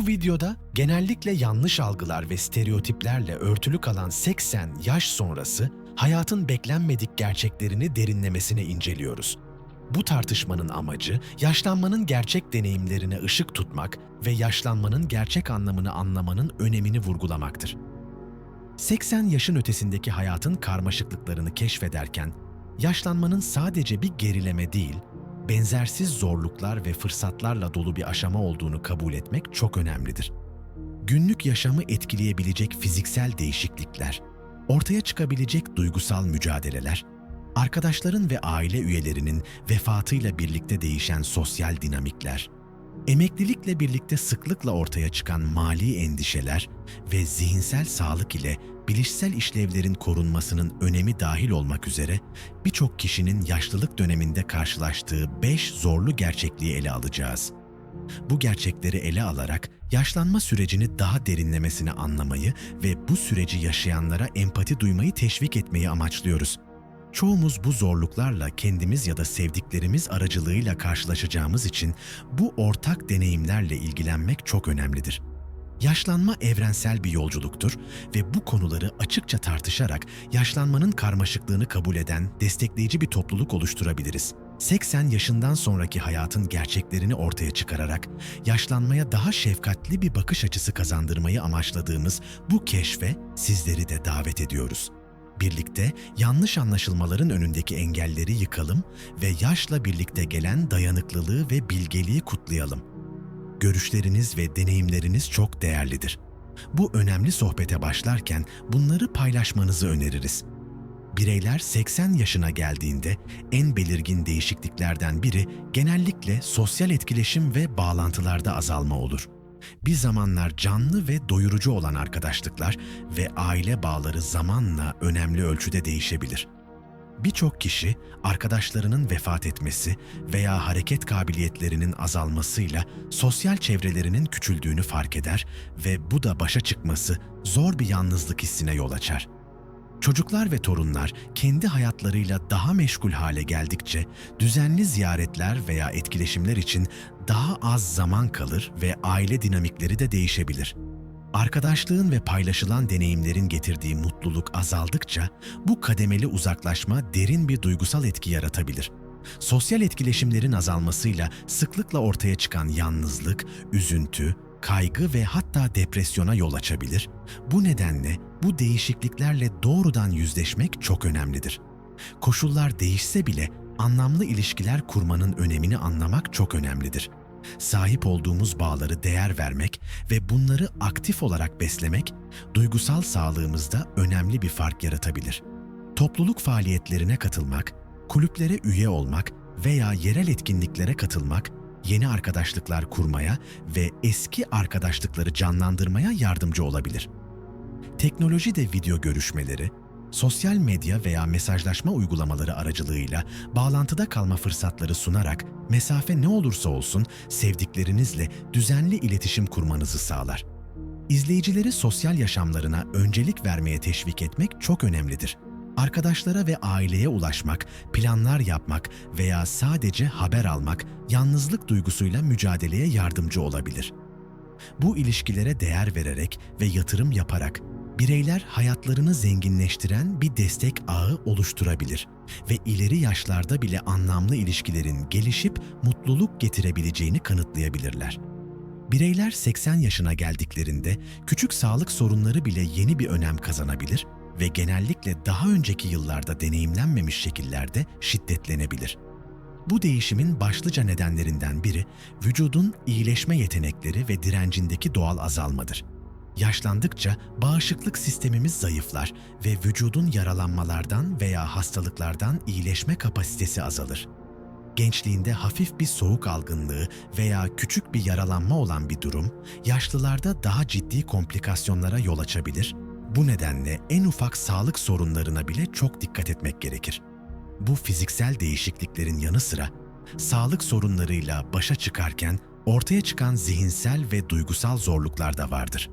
Bu videoda genellikle yanlış algılar ve stereotiplerle örtülü kalan 80 yaş sonrası hayatın beklenmedik gerçeklerini derinlemesine inceliyoruz. Bu tartışmanın amacı yaşlanmanın gerçek deneyimlerine ışık tutmak ve yaşlanmanın gerçek anlamını anlamanın önemini vurgulamaktır. 80 yaşın ötesindeki hayatın karmaşıklıklarını keşfederken yaşlanmanın sadece bir gerileme değil, benzersiz zorluklar ve fırsatlarla dolu bir aşama olduğunu kabul etmek çok önemlidir. Günlük yaşamı etkileyebilecek fiziksel değişiklikler, ortaya çıkabilecek duygusal mücadeleler, arkadaşların ve aile üyelerinin vefatıyla birlikte değişen sosyal dinamikler, emeklilikle birlikte sıklıkla ortaya çıkan mali endişeler ve zihinsel sağlık ile bilişsel işlevlerin korunmasının önemi dahil olmak üzere birçok kişinin yaşlılık döneminde karşılaştığı 5 zorlu gerçekliği ele alacağız. Bu gerçekleri ele alarak yaşlanma sürecini daha derinlemesine anlamayı ve bu süreci yaşayanlara empati duymayı teşvik etmeyi amaçlıyoruz. Çoğumuz bu zorluklarla kendimiz ya da sevdiklerimiz aracılığıyla karşılaşacağımız için bu ortak deneyimlerle ilgilenmek çok önemlidir. Yaşlanma evrensel bir yolculuktur ve bu konuları açıkça tartışarak yaşlanmanın karmaşıklığını kabul eden destekleyici bir topluluk oluşturabiliriz. 80 yaşından sonraki hayatın gerçeklerini ortaya çıkararak yaşlanmaya daha şefkatli bir bakış açısı kazandırmayı amaçladığımız bu keşfe sizleri de davet ediyoruz. Birlikte yanlış anlaşılmaların önündeki engelleri yıkalım ve yaşla birlikte gelen dayanıklılığı ve bilgeliği kutlayalım. Görüşleriniz ve deneyimleriniz çok değerlidir. Bu önemli sohbete başlarken bunları paylaşmanızı öneririz. Bireyler 80 yaşına geldiğinde en belirgin değişikliklerden biri genellikle sosyal etkileşim ve bağlantılarda azalma olur. Bir zamanlar canlı ve doyurucu olan arkadaşlıklar ve aile bağları zamanla önemli ölçüde değişebilir. Birçok kişi arkadaşlarının vefat etmesi veya hareket kabiliyetlerinin azalmasıyla sosyal çevrelerinin küçüldüğünü fark eder ve bu da başa çıkması zor bir yalnızlık hissine yol açar. Çocuklar ve torunlar kendi hayatlarıyla daha meşgul hale geldikçe düzenli ziyaretler veya etkileşimler için daha az zaman kalır ve aile dinamikleri de değişebilir. Arkadaşlığın ve paylaşılan deneyimlerin getirdiği mutluluk azaldıkça bu kademeli uzaklaşma derin bir duygusal etki yaratabilir. Sosyal etkileşimlerin azalmasıyla sıklıkla ortaya çıkan yalnızlık, üzüntü, kaygı ve hatta depresyona yol açabilir. Bu nedenle bu değişikliklerle doğrudan yüzleşmek çok önemlidir. Koşullar değişse bile anlamlı ilişkiler kurmanın önemini anlamak çok önemlidir. Sahip olduğumuz bağları değer vermek ve bunları aktif olarak beslemek, duygusal sağlığımızda önemli bir fark yaratabilir. Topluluk faaliyetlerine katılmak, kulüplere üye olmak veya yerel etkinliklere katılmak, yeni arkadaşlıklar kurmaya ve eski arkadaşlıkları canlandırmaya yardımcı olabilir. Teknoloji de video görüşmeleri, sosyal medya veya mesajlaşma uygulamaları aracılığıyla bağlantıda kalma fırsatları sunarak mesafe ne olursa olsun sevdiklerinizle düzenli iletişim kurmanızı sağlar. İzleyicileri sosyal yaşamlarına öncelik vermeye teşvik etmek çok önemlidir. Arkadaşlara ve aileye ulaşmak, planlar yapmak veya sadece haber almak yalnızlık duygusuyla mücadeleye yardımcı olabilir. Bu ilişkilere değer vererek ve yatırım yaparak bireyler hayatlarını zenginleştiren bir destek ağı oluşturabilir ve ileri yaşlarda bile anlamlı ilişkilerin gelişip mutluluk getirebileceğini kanıtlayabilirler. Bireyler 80 yaşına geldiklerinde küçük sağlık sorunları bile yeni bir önem kazanabilir ve genellikle daha önceki yıllarda deneyimlenmemiş şekillerde şiddetlenebilir. Bu değişimin başlıca nedenlerinden biri vücudun iyileşme yetenekleri ve direncindeki doğal azalmadır. Yaşlandıkça bağışıklık sistemimiz zayıflar ve vücudun yaralanmalardan veya hastalıklardan iyileşme kapasitesi azalır. Gençliğinde hafif bir soğuk algınlığı veya küçük bir yaralanma olan bir durum, yaşlılarda daha ciddi komplikasyonlara yol açabilir. Bu nedenle en ufak sağlık sorunlarına bile çok dikkat etmek gerekir. Bu fiziksel değişikliklerin yanı sıra sağlık sorunlarıyla başa çıkarken ortaya çıkan zihinsel ve duygusal zorluklar da vardır.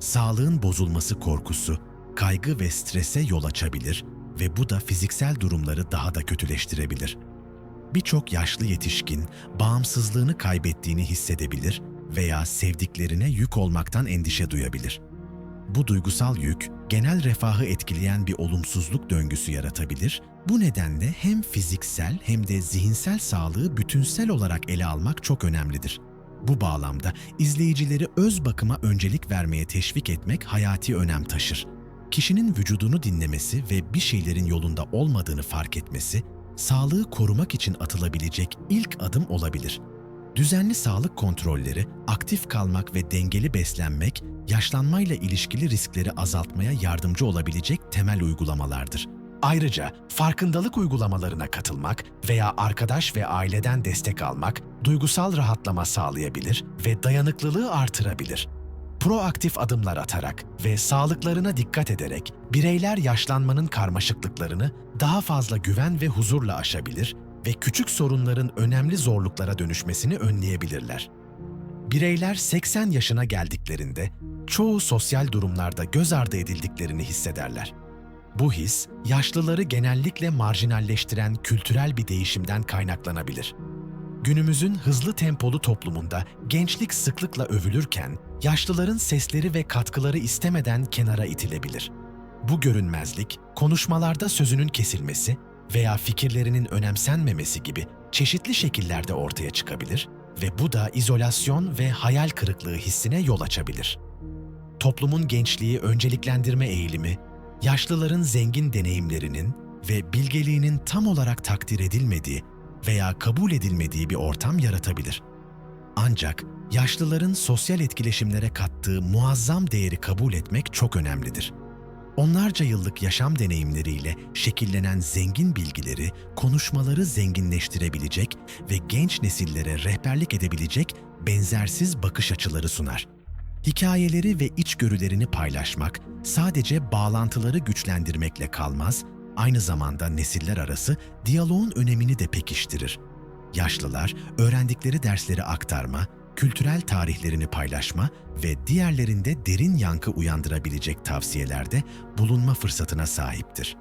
Sağlığın bozulması korkusu, kaygı ve strese yol açabilir ve bu da fiziksel durumları daha da kötüleştirebilir. Birçok yaşlı yetişkin bağımsızlığını kaybettiğini hissedebilir veya sevdiklerine yük olmaktan endişe duyabilir. Bu duygusal yük, genel refahı etkileyen bir olumsuzluk döngüsü yaratabilir. Bu nedenle hem fiziksel hem de zihinsel sağlığı bütünsel olarak ele almak çok önemlidir. Bu bağlamda izleyicileri öz bakıma öncelik vermeye teşvik etmek hayati önem taşır. Kişinin vücudunu dinlemesi ve bir şeylerin yolunda olmadığını fark etmesi, sağlığı korumak için atılabilecek ilk adım olabilir. Düzenli sağlık kontrolleri, aktif kalmak ve dengeli beslenmek, yaşlanmayla ilişkili riskleri azaltmaya yardımcı olabilecek temel uygulamalardır. Ayrıca farkındalık uygulamalarına katılmak veya arkadaş ve aileden destek almak duygusal rahatlama sağlayabilir ve dayanıklılığı artırabilir. Proaktif adımlar atarak ve sağlıklarına dikkat ederek bireyler yaşlanmanın karmaşıklıklarını daha fazla güven ve huzurla aşabilir ve küçük sorunların önemli zorluklara dönüşmesini önleyebilirler. Bireyler 80 yaşına geldiklerinde çoğu sosyal durumlarda göz ardı edildiklerini hissederler. Bu his, yaşlıları genellikle marjinalleştiren kültürel bir değişimden kaynaklanabilir. Günümüzün hızlı tempolu toplumunda gençlik sıklıkla övülürken, yaşlıların sesleri ve katkıları istemeden kenara itilebilir. Bu görünmezlik, konuşmalarda sözünün kesilmesi veya fikirlerinin önemsenmemesi gibi çeşitli şekillerde ortaya çıkabilir ve bu da izolasyon ve hayal kırıklığı hissine yol açabilir. Toplumun gençliği önceliklendirme eğilimi, yaşlıların zengin deneyimlerinin ve bilgeliğinin tam olarak takdir edilmediği veya kabul edilmediği bir ortam yaratabilir. Ancak yaşlıların sosyal etkileşimlere kattığı muazzam değeri kabul etmek çok önemlidir. Onlarca yıllık yaşam deneyimleriyle şekillenen zengin bilgileri, konuşmaları zenginleştirebilecek ve genç nesillere rehberlik edebilecek benzersiz bakış açıları sunar. Hikayeleri ve içgörülerini paylaşmak sadece bağlantıları güçlendirmekle kalmaz, aynı zamanda nesiller arası diyaloğun önemini de pekiştirir. Yaşlılar öğrendikleri dersleri aktarma, kültürel tarihlerini paylaşma ve diğerlerinde derin yankı uyandırabilecek tavsiyelerde bulunma fırsatına sahiptir.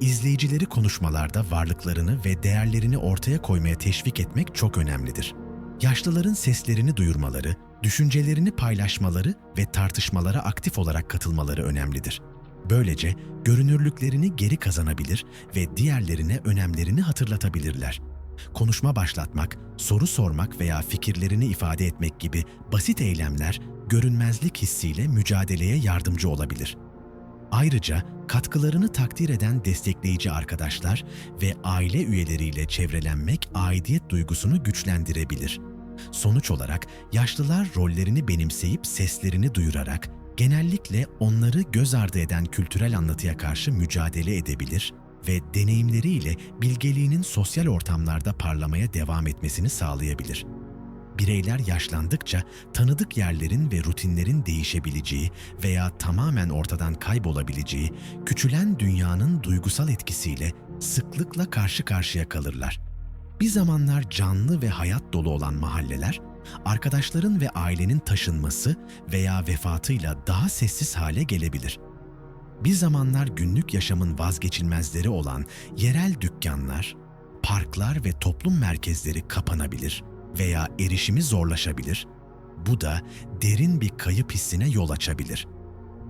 İzleyicileri konuşmalarda varlıklarını ve değerlerini ortaya koymaya teşvik etmek çok önemlidir. Yaşlıların seslerini duyurmaları, düşüncelerini paylaşmaları ve tartışmalara aktif olarak katılmaları önemlidir. Böylece görünürlüklerini geri kazanabilir ve diğerlerine önemlerini hatırlatabilirler. Konuşma başlatmak, soru sormak veya fikirlerini ifade etmek gibi basit eylemler görünmezlik hissiyle mücadeleye yardımcı olabilir. Ayrıca katkılarını takdir eden destekleyici arkadaşlar ve aile üyeleriyle çevrelenmek aidiyet duygusunu güçlendirebilir. Sonuç olarak yaşlılar rollerini benimseyip seslerini duyurarak genellikle onları göz ardı eden kültürel anlatıya karşı mücadele edebilir ve deneyimleriyle bilgeliğinin sosyal ortamlarda parlamaya devam etmesini sağlayabilir. Bireyler yaşlandıkça tanıdık yerlerin ve rutinlerin değişebileceği veya tamamen ortadan kaybolabileceği küçülen dünyanın duygusal etkisiyle sıklıkla karşı karşıya kalırlar. Bir zamanlar canlı ve hayat dolu olan mahalleler, arkadaşların ve ailenin taşınması veya vefatıyla daha sessiz hale gelebilir. Bir zamanlar günlük yaşamın vazgeçilmezleri olan yerel dükkanlar, parklar ve toplum merkezleri kapanabilir veya erişimi zorlaşabilir. Bu da derin bir kayıp hissine yol açabilir.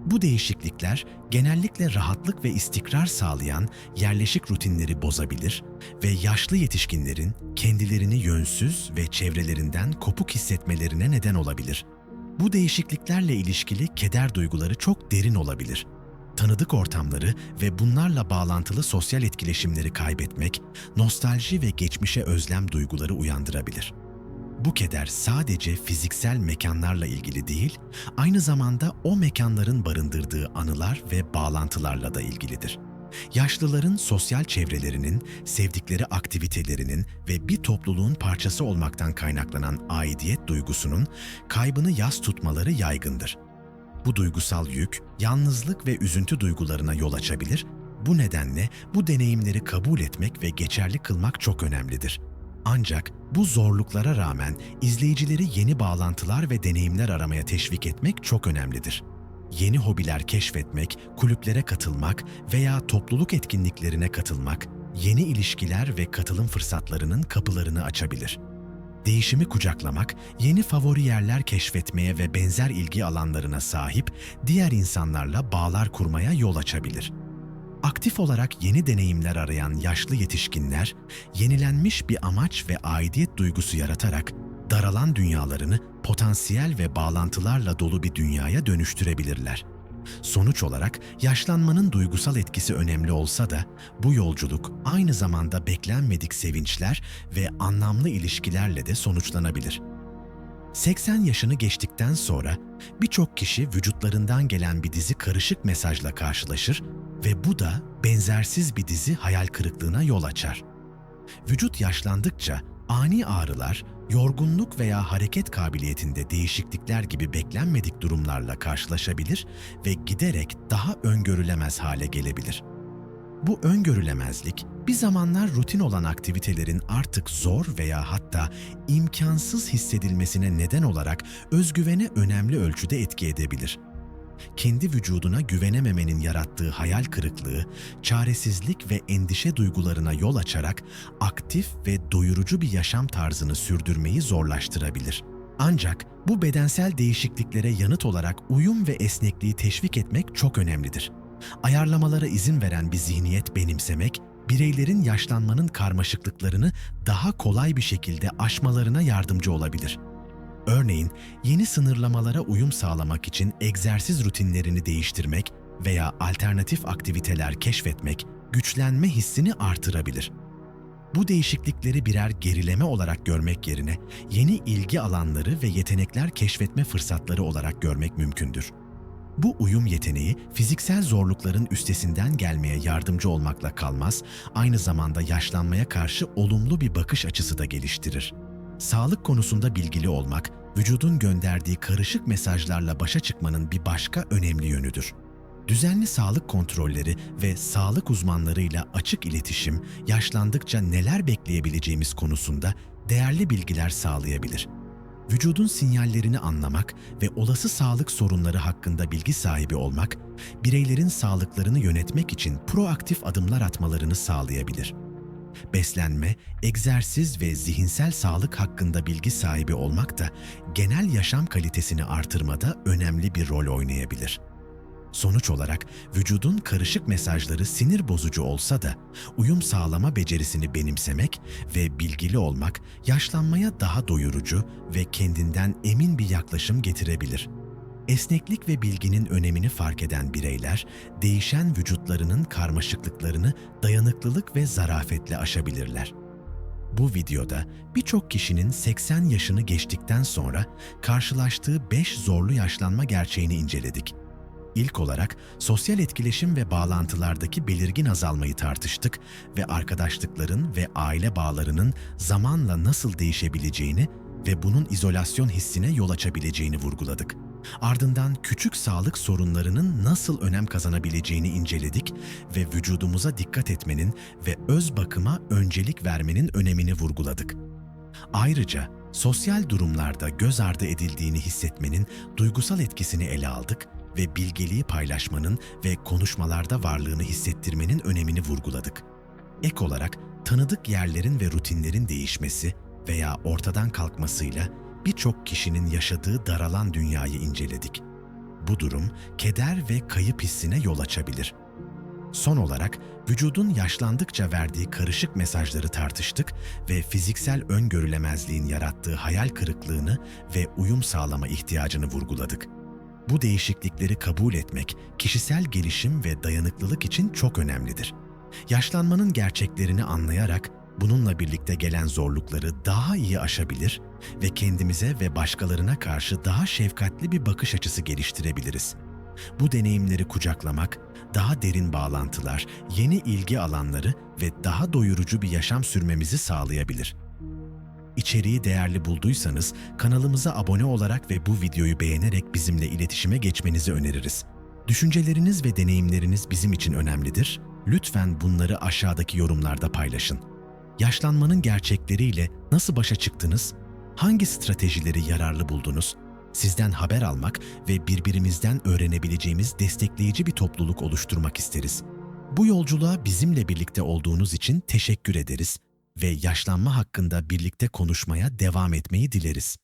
Bu değişiklikler genellikle rahatlık ve istikrar sağlayan yerleşik rutinleri bozabilir ve yaşlı yetişkinlerin kendilerini yönsüz ve çevrelerinden kopuk hissetmelerine neden olabilir. Bu değişikliklerle ilişkili keder duyguları çok derin olabilir. Tanıdık ortamları ve bunlarla bağlantılı sosyal etkileşimleri kaybetmek, nostalji ve geçmişe özlem duyguları uyandırabilir. Bu keder sadece fiziksel mekanlarla ilgili değil, aynı zamanda o mekanların barındırdığı anılar ve bağlantılarla da ilgilidir. Yaşlıların sosyal çevrelerinin, sevdikleri aktivitelerinin ve bir topluluğun parçası olmaktan kaynaklanan aidiyet duygusunun kaybını yas tutmaları yaygındır. Bu duygusal yük, yalnızlık ve üzüntü duygularına yol açabilir. Bu nedenle bu deneyimleri kabul etmek ve geçerli kılmak çok önemlidir. Ancak bu zorluklara rağmen izleyicileri yeni bağlantılar ve deneyimler aramaya teşvik etmek çok önemlidir. Yeni hobiler keşfetmek, kulüplere katılmak veya topluluk etkinliklerine katılmak, yeni ilişkiler ve katılım fırsatlarının kapılarını açabilir. Değişimi kucaklamak, yeni favori yerler keşfetmeye ve benzer ilgi alanlarına sahip diğer insanlarla bağlar kurmaya yol açabilir. Aktif olarak yeni deneyimler arayan yaşlı yetişkinler, yenilenmiş bir amaç ve aidiyet duygusu yaratarak daralan dünyalarını potansiyel ve bağlantılarla dolu bir dünyaya dönüştürebilirler. Sonuç olarak yaşlanmanın duygusal etkisi önemli olsa da bu yolculuk aynı zamanda beklenmedik sevinçler ve anlamlı ilişkilerle de sonuçlanabilir. 80 yaşını geçtikten sonra birçok kişi vücutlarından gelen bir dizi karışık mesajla karşılaşır ve bu da benzersiz bir dizi hayal kırıklığına yol açar. Vücut yaşlandıkça ani ağrılar, yorgunluk veya hareket kabiliyetinde değişiklikler gibi beklenmedik durumlarla karşılaşabilir ve giderek daha öngörülemez hale gelebilir. Bu öngörülemezlik bir zamanlar rutin olan aktivitelerin artık zor veya hatta imkansız hissedilmesine neden olarak özgüvene önemli ölçüde etki edebilir. Kendi vücuduna güvenememenin yarattığı hayal kırıklığı, çaresizlik ve endişe duygularına yol açarak aktif ve doyurucu bir yaşam tarzını sürdürmeyi zorlaştırabilir. Ancak bu bedensel değişikliklere yanıt olarak uyum ve esnekliği teşvik etmek çok önemlidir. Ayarlamalara izin veren bir zihniyet benimsemek, bireylerin yaşlanmanın karmaşıklıklarını daha kolay bir şekilde aşmalarına yardımcı olabilir. Örneğin yeni sınırlamalara uyum sağlamak için egzersiz rutinlerini değiştirmek veya alternatif aktiviteler keşfetmek güçlenme hissini artırabilir. Bu değişiklikleri birer gerileme olarak görmek yerine yeni ilgi alanları ve yetenekler keşfetme fırsatları olarak görmek mümkündür. Bu uyum yeteneği fiziksel zorlukların üstesinden gelmeye yardımcı olmakla kalmaz, aynı zamanda yaşlanmaya karşı olumlu bir bakış açısı da geliştirir. Sağlık konusunda bilgili olmak, vücudun gönderdiği karışık mesajlarla başa çıkmanın bir başka önemli yönüdür. Düzenli sağlık kontrolleri ve sağlık uzmanlarıyla açık iletişim, yaşlandıkça neler bekleyebileceğimiz konusunda değerli bilgiler sağlayabilir. Vücudun sinyallerini anlamak ve olası sağlık sorunları hakkında bilgi sahibi olmak, bireylerin sağlıklarını yönetmek için proaktif adımlar atmalarını sağlayabilir. Beslenme, egzersiz ve zihinsel sağlık hakkında bilgi sahibi olmak da genel yaşam kalitesini artırmada önemli bir rol oynayabilir. Sonuç olarak vücudun karışık mesajları sinir bozucu olsa da uyum sağlama becerisini benimsemek ve bilgili olmak yaşlanmaya daha doyurucu ve kendinden emin bir yaklaşım getirebilir. Esneklik ve bilginin önemini fark eden bireyler, değişen vücutlarının karmaşıklıklarını dayanıklılık ve zarafetle aşabilirler. Bu videoda birçok kişinin 80 yaşını geçtikten sonra karşılaştığı 5 zorlu yaşlanma gerçeğini inceledik. İlk olarak sosyal etkileşim ve bağlantılardaki belirgin azalmayı tartıştık ve arkadaşlıkların ve aile bağlarının zamanla nasıl değişebileceğini ve bunun izolasyon hissine yol açabileceğini vurguladık. Ardından küçük sağlık sorunlarının nasıl önem kazanabileceğini inceledik ve vücudumuza dikkat etmenin ve öz bakıma öncelik vermenin önemini vurguladık. Ayrıca sosyal durumlarda göz ardı edildiğini hissetmenin duygusal etkisini ele aldık ve bilgeliği paylaşmanın ve konuşmalarda varlığını hissettirmenin önemini vurguladık. Ek olarak tanıdık yerlerin ve rutinlerin değişmesi veya ortadan kalkmasıyla birçok kişinin yaşadığı daralan dünyayı inceledik. Bu durum keder ve kayıp hissine yol açabilir. Son olarak vücudun yaşlandıkça verdiği karışık mesajları tartıştık ve fiziksel öngörülemezliğin yarattığı hayal kırıklığını ve uyum sağlama ihtiyacını vurguladık. Bu değişiklikleri kabul etmek kişisel gelişim ve dayanıklılık için çok önemlidir. Yaşlanmanın gerçeklerini anlayarak bununla birlikte gelen zorlukları daha iyi aşabilir ve kendimize ve başkalarına karşı daha şefkatli bir bakış açısı geliştirebiliriz. Bu deneyimleri kucaklamak, daha derin bağlantılar, yeni ilgi alanları ve daha doyurucu bir yaşam sürmemizi sağlayabilir. İçeriği değerli bulduysanız kanalımıza abone olarak ve bu videoyu beğenerek bizimle iletişime geçmenizi öneririz. Düşünceleriniz ve deneyimleriniz bizim için önemlidir. Lütfen bunları aşağıdaki yorumlarda paylaşın. Yaşlanmanın gerçekleriyle nasıl başa çıktınız? Hangi stratejileri yararlı buldunuz? Sizden haber almak ve birbirimizden öğrenebileceğimiz destekleyici bir topluluk oluşturmak isteriz. Bu yolculuğa bizimle birlikte olduğunuz için teşekkür ederiz. ve yaşlanma hakkında birlikte konuşmaya devam etmeyi dileriz.